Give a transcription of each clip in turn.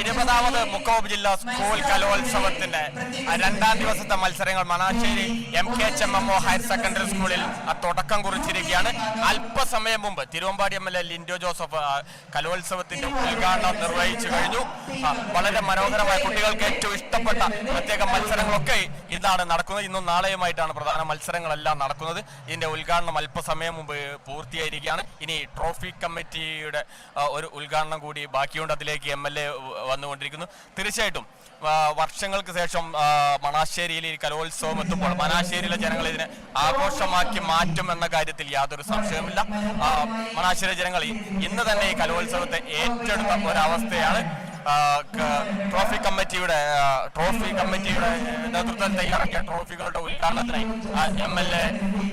ഇരുപതാമത് മുക്കോബ് ജില്ലാ സ്കൂൾ കലോത്സവത്തിന്റെ രണ്ടാം ദിവസത്തെ മത്സരങ്ങൾ Manassery M K H M M O higher secondary സ്കൂളിൽ തുടക്കം കുറിച്ചിരിക്കുകയാണ്. അല്പസമയം മുമ്പ് Thiruvambady M L A Lindo Joseph കലോത്സവത്തിന്റെ ഉദ്ഘാടനം നിർവഹിച്ചു കഴിഞ്ഞു. വളരെ മനോഹരമായ കുട്ടികൾക്ക് ഏറ്റവും ഇഷ്ടപ്പെട്ട പ്രത്യേക മത്സരങ്ങളൊക്കെ ഇതാണ് നടക്കുന്നത്. ഇന്നും നാളെയുമായിട്ടാണ് പ്രധാന മത്സരങ്ങളെല്ലാം നടക്കുന്നത്. ഇതിന്റെ ഉദ്ഘാടനം അല്പസമയം മുമ്പ് പൂർത്തിയായിരിക്കുകയാണ്. ഇനി ട്രോഫി കമ്മിറ്റിയുടെ ഒരു ഉദ്ഘാടനം കൂടി ബാക്കിയുണ്ട്. അതിലേക്ക് എം എൽ എ വന്നുകൊണ്ടിരിക്കുന്നു. തീർച്ചയായിട്ടും വർഷങ്ങൾക്ക് ശേഷം മണാശ്ശേരിയിൽ ഈ കലോത്സവം എത്തുമ്പോൾ മണാശ്ശേരിയിലെ ജനങ്ങൾ ഇതിനെ ആഘോഷമാക്കി മാറ്റും എന്ന കാര്യത്തിൽ യാതൊരു സംശയവുമില്ല. മണാശ്ശേരി ജനങ്ങൾ ഇന്ന് തന്നെ ഈ കലോത്സവത്തെ ഏറ്റെടുത്ത ഒരവസ്ഥയാണ്. ട്രോഫി കമ്മിറ്റിയുടെ ട്രോഫി കമ്മിറ്റിയുടെ നേതൃത്വത്തിൽ തയ്യാറാക്കിയ ട്രോഫികളുടെ ഉദ്ഘാടനത്തിനായി എം എൽ എ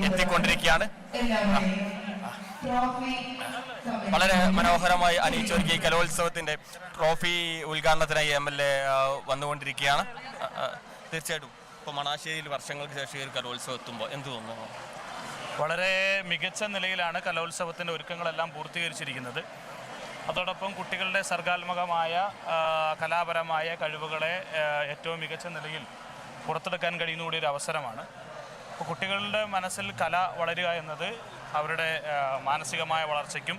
എത്തിക്കൊണ്ടിരിക്കുകയാണ്. വളരെ മനോഹരമായി അണിയിച്ചൊരുക്കിയ ഈ കലോത്സവത്തിന്റെ ട്രോഫി ഉദ്ഘാടനത്തിനായി എം എൽ എ വന്നുകൊണ്ടിരിക്കുകയാണ്. തീർച്ചയായിട്ടും ഇപ്പോൾ മണാശ്ശേരിയിൽ വർഷങ്ങൾക്ക് ശേഷം ഈ കലോത്സവം എത്തുമ്പോൾ എന്ത് തോന്നുന്നു? വളരെ മികച്ച നിലയിലാണ് കലോത്സവത്തിന്റെ ഒരുക്കങ്ങളെല്ലാം പൂർത്തീകരിച്ചിരിക്കുന്നത്. അതോടൊപ്പം കുട്ടികളുടെ സർഗാത്മകമായ കലാപരമായ കഴിവുകളെ ഏറ്റവും മികച്ച നിലയിൽ പുറത്തെടുക്കാൻ കഴിയുന്ന കൂടി ഒരു അവസരമാണ്. കുട്ടികളുടെ മനസ്സിൽ കല വളരുക എന്നത് അവരുടെ മാനസികമായ വളർച്ചയ്ക്കും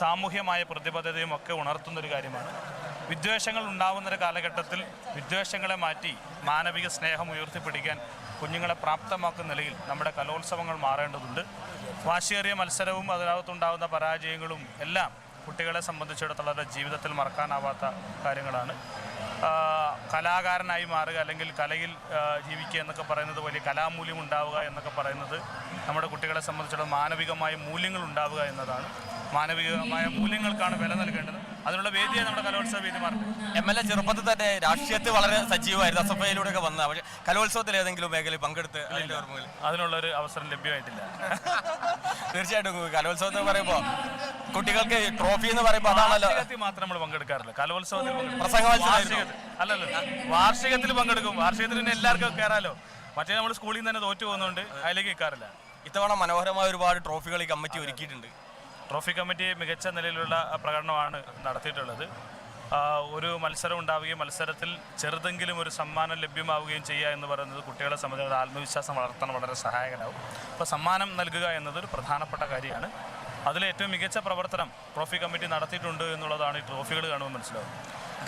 സാമൂഹ്യമായ പ്രതിബദ്ധതയും ഒക്കെ ഉണർത്തുന്നൊരു കാര്യമാണ്. വിദ്വേഷങ്ങൾ ഉണ്ടാവുന്നൊരു കാലഘട്ടത്തിൽ വിദ്വേഷങ്ങളെ മാറ്റി മാനവിക സ്നേഹം ഉയർത്തിപ്പിടിക്കാൻ കുഞ്ഞുങ്ങളെ പ്രാപ്തമാക്കുന്ന നിലയിൽ നമ്മുടെ കലോത്സവങ്ങൾ മാറേണ്ടതുണ്ട്. വാശിയേറിയ മത്സരവും അതിനകത്തുണ്ടാകുന്ന പരാജയങ്ങളും എല്ലാം കുട്ടികളെ സംബന്ധിച്ചിടത്തോളം ജീവിതത്തിൽ മറക്കാനാവാത്ത കാര്യങ്ങളാണ്. കലാകാരനായി മാറുക അല്ലെങ്കിൽ കലയിൽ ജീവിക്കുക എന്നൊക്കെ പറയുന്നത് വലിയ കലാമൂല്യം ഉണ്ടാവുക എന്നൊക്കെ പറയുന്നത് നമ്മുടെ കുട്ടികളെ സംബന്ധിച്ചിടത്തോളം മാനവികമായ മൂല്യങ്ങൾ ഉണ്ടാവുക എന്നതാണ്. മാനവികമായ മൂല്യങ്ങൾക്കാണ് വില നൽകേണ്ടത്. അതിനുള്ള വേദിയാണ് നമ്മുടെ കലോത്സവ വേദി മാറും എം എൽ എ ചെറുപ്പത്തിൽ തന്നെ രാഷ്ട്രീയത്തിൽ വളരെ സജീവമായിരുന്നു. അസഭയിലൂടെ ഒക്കെ വന്ന പക്ഷേ കലോത്സവത്തിൽ ഏതെങ്കിലും മേഖലയിൽ പങ്കെടുത്ത് അതിനുള്ള ഒരു അതിനുള്ളൊരു അവസരം ലഭ്യമായിട്ടില്ല. തീർച്ചയായിട്ടും കലോത്സവത്തിൽ പറയുമ്പോൾ കുട്ടികൾക്ക് ട്രോഫി എന്ന് പറയുമ്പോൾ അതാണല്ലോ വാർഷികത്തിൽ മാത്രം നമ്മൾ പങ്കെടുക്കാറില്ല. കലോത്സവത്തിൽ പങ്കെടുക്കും. പ്രസംഗ മത്സരമായിരുന്നോ? വാർഷികത്തിൽ. അല്ലല്ല വാർഷികത്തിൽ പങ്കെടുക്കും. വാർഷികത്തിൽ പിന്നെ എല്ലാവർക്കും കയറാലോ പക്ഷേ നമ്മൾ സ്കൂളിൽ നിന്ന് തന്നെ തോറ്റു പോകുന്നതുകൊണ്ട് അതിലേക്ക് കയറില്ല ഇത്തവണ മനോഹരമായ ഒരുപാട് ട്രോഫികൾ ഈ കമ്മിറ്റി ഒരുക്കിയിട്ടുണ്ട്. ട്രോഫി കമ്മിറ്റി മികച്ച നിലയിലുള്ള പ്രകടനമാണ് നടത്തിയിട്ടുള്ളത്. ആ, ഒരു മത്സരം ഉണ്ടാവുകയും മത്സരത്തിൽ ചെറുതെങ്കിലും ഒരു സമ്മാനം ലഭ്യമാവുകയും ചെയ്യുക എന്ന് പറയുന്നത് കുട്ടികളെ സംബന്ധിച്ച് ആത്മവിശ്വാസം വളർത്താൻ വളരെ സഹായകരാകും അപ്പോൾ സമ്മാനം നൽകുക എന്നത് ഒരു പ്രധാനപ്പെട്ട കാര്യമാണ്. അതിൽ ഏറ്റവും മികച്ച പ്രവർത്തനം ട്രോഫി കമ്മിറ്റി നടത്തിയിട്ടുണ്ട് എന്നുള്ളതാണ് ഈ ട്രോഫികൾ കാണുമ്പോൾ മനസ്സിലാവും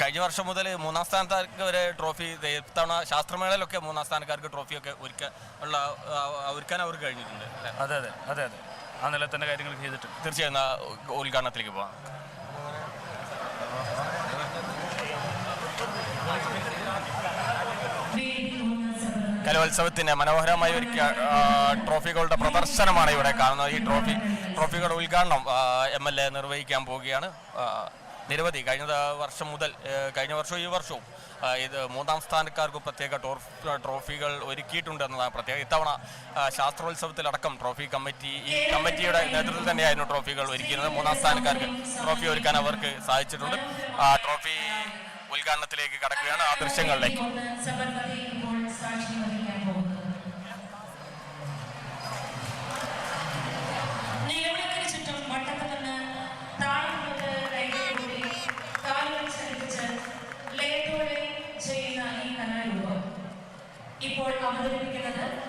കഴിഞ്ഞ വർഷം മുതൽ മൂന്നാം സ്ഥാനക്കാർക്ക് വരെ ട്രോഫി തവണ ശാസ്ത്രമേളയിലൊക്കെ മൂന്നാം സ്ഥാനക്കാർക്ക് ട്രോഫിയൊക്കെ ഒരുക്കാൻ ഉള്ള ഒരുക്കാൻ അവർക്ക് കഴിഞ്ഞിട്ടുണ്ട്? അതെ അതെ അതെ അതെ. ആ നില തന്നെ കാര്യങ്ങൾ ചെയ്തിട്ട് തീർച്ചയായും ഉദ്ഘാടനത്തിലേക്ക് പോകാം. കലോത്സവത്തിന് മനോഹരമായ ഒരു ട്രോഫികളുടെ പ്രദർശനമാണ് ഇവിടെ കാണുന്നത്. ഈ ട്രോഫി ട്രോഫികളുടെ ഉദ്ഘാടനം എം എൽ എ നിർവഹിക്കാൻ പോവുകയാണ്. നിരവധി കഴിഞ്ഞ വർഷം മുതൽ കഴിഞ്ഞ വർഷവും ഈ വർഷവും ഇത് മൂന്നാം സ്ഥാനക്കാർക്ക് പ്രത്യേക ട്രോഫികൾ ഒരുക്കിയിട്ടുണ്ട് എന്നതാണ് പ്രത്യേകം ഇത്തവണ ശാസ്ത്രോത്സവത്തിലടക്കം ട്രോഫി കമ്മിറ്റി ഈ കമ്മിറ്റിയുടെ നേതൃത്വത്തിൽ തന്നെയായിരുന്നു ട്രോഫികൾ ഒരുക്കിയിരുന്നത്. മൂന്നാം സ്ഥാനക്കാർക്ക് ട്രോഫി ഒരുക്കാൻ അവർക്ക് സാധിച്ചിട്ടുണ്ട്. ട്രോഫി ഉദ്ഘാടനത്തിലേക്ക് കടക്കുകയാണ്. ആ ദൃശ്യങ്ങളിലേക്ക്.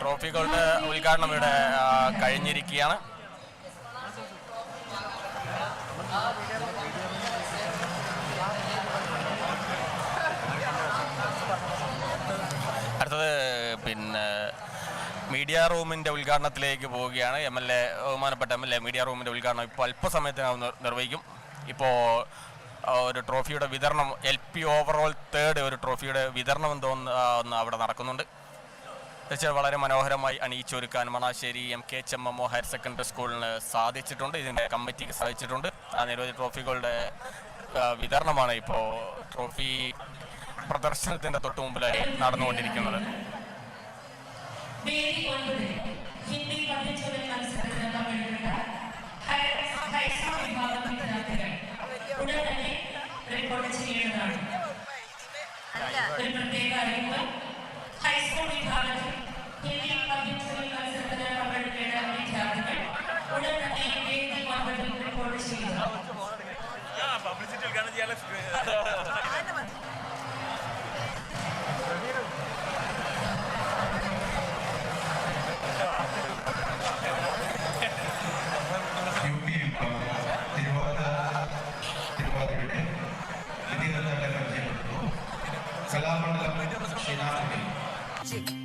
ട്രോഫികളുടെ ഉദ്ഘാടനം ഇവിടെ കഴിഞ്ഞിരിക്കുകയാണ്. അടുത്തത് പിന്നെ മീഡിയ റൂമിന്റെ ഉദ്ഘാടനത്തിലേക്ക് പോവുകയാണ്. എം എൽ എ ബഹുമാനപ്പെട്ട എം എൽ എ മീഡിയ റൂമിന്റെ ഉദ്ഘാടനം ഇപ്പോൾ അല്പസമയത്തിനകം നിർവഹിക്കും. ഇപ്പോൾ ഒരു ട്രോഫിയുടെ വിതരണം എൽ പി ഓവറോൾ തേർഡ് ഒരു ട്രോഫിയുടെ വിതരണം എന്തോന്ന് അവിടെ നടക്കുന്നുണ്ട്. തീർച്ചയായും വളരെ മനോഹരമായി അണിയിച്ചൊരുക്കാൻ Manassery M K H M M O higher secondary സ്കൂളിന് സാധിച്ചിട്ടുണ്ട്. ഇതിന്റെ കമ്മിറ്റിക്ക് സാധിച്ചിട്ടുണ്ട് ആ നിരവധി ട്രോഫികളുടെ വിതരണമാണ് ഇപ്പോൾ ട്രോഫി പ്രദർശനത്തിന്റെ തൊട്ടു മുമ്പിലായി നടന്നുകൊണ്ടിരിക്കുന്നത്. magic.